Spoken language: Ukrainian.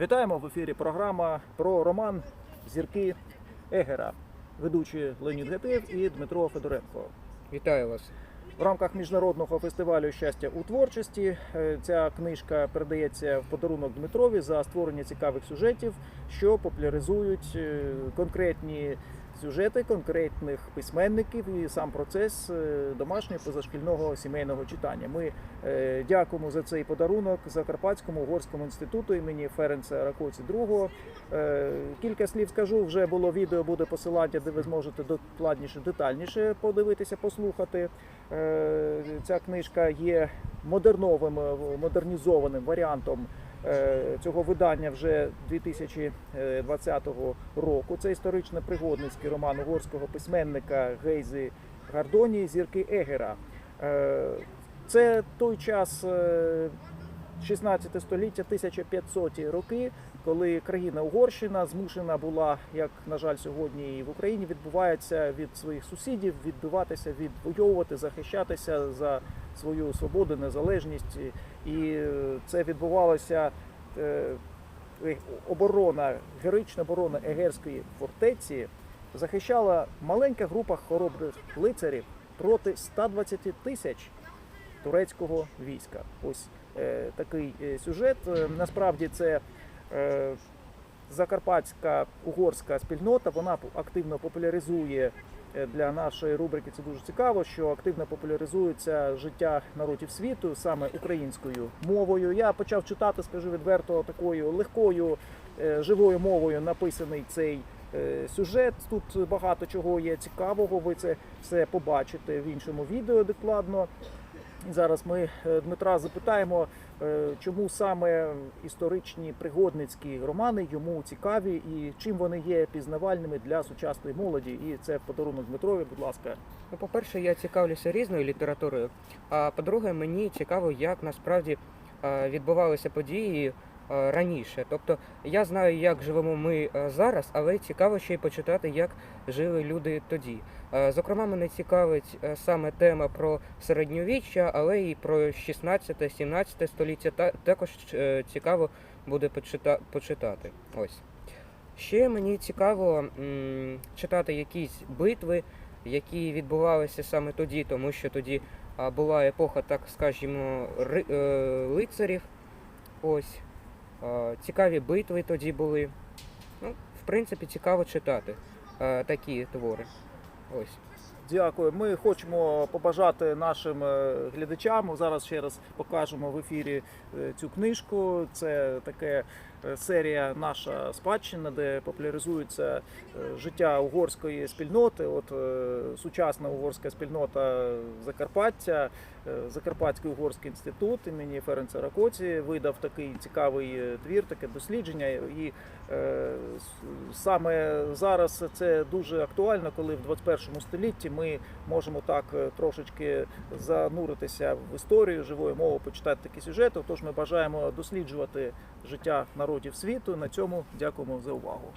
Вітаємо в ефірі програма про роман Зірки Егера, ведучі Леонід Гетеєв і Дмитро Федоренко. Вітаю вас. В рамках міжнародного фестивалю щастя у творчості е, ця книжка передається в подарунок Дмитрові за створення цікавих сюжетів, що популяризують е, конкретні сюжети конкретних письменників і сам процес е, домашнього позашкільного сімейного читання. Ми е, дякуємо за цей подарунок Закарпатському угорському інституту імені Ференца Ракоці II. Е, Кілька слів скажу. Вже було відео, буде посилання, де ви зможете докладніше, детальніше подивитися, послухати. Ця книжка є модерновим, модернізованим варіантом цього видання вже 2020 року. Це історично-пригодницький роман угорського письменника Гейзи Гардоні Зірки Егера. Е, Це той час. Е, 16 століття, 1500 роки, коли країна Угорщина змушена була, як на жаль, сьогодні і в Україні відбувається від своїх сусідів, відбиватися, відвоювати, захищатися за свою свободу, незалежність. І е, це відбувалося е, е, оборона, героїчна оборона Егерської фортеці захищала маленька група хоробрих лицарів проти 120 тисяч турецького війська. Ось такий е, сюжет. Е, Насправді це е, закарпатська угорська спільнота. Вона активно популяризує е, для нашої рубрики. Це дуже цікаво, що активно популяризується життя народів світу саме українською мовою. Я почав читати, скажу відверто, такою легкою е, живою мовою написаний цей. е, Сюжет тут багато чого є цікавого. Ви це все побачите в іншому відео докладно. Зараз ми е, Дмитра запитаємо, е, чому саме історичні пригодницькі романи йому цікаві і чим вони є пізнавальними для сучасної молоді. І це подарунок Дмитрові, будь ласка. Ну, по-перше, я цікавлюся різною літературою. А по-друге, мені цікаво, як насправді е, відбувалися події раніше. Тобто я знаю, як живемо ми е, зараз, але цікаво ще й почитати, як жили люди тоді. Е, Зокрема, мене цікавить е, саме тема про середньовіччя, але і про 16-17 століття. Та також е, цікаво буде почитати. Ось. Ще мені цікаво читати якісь битви, які відбувалися саме тоді, тому що тоді була епоха, так скажімо, ри, е, лицарів. Ось. А, цікаві битви тоді були. Ну, в принципі, цікаво читати такі твори. Ось. Дякую. Ми хочемо побажати нашим е, глядачам. Зараз ще раз покажемо в ефірі е, цю книжку. Це таке е, серія наша спадщина, де популяризується життя угорської спільноти. От сучасна угорська спільнота Закарпаття, Закарпатський угорський інститут імені Ференца Ракоці видав такий цікавий твір, таке дослідження. І саме зараз це дуже актуально, коли в 21 столітті ми можемо так е, трошечки зануритися в історію живої мови, почитати такі сюжети. Тож ми бажаємо досліджувати життя народів світу. На цьому дякуємо за увагу.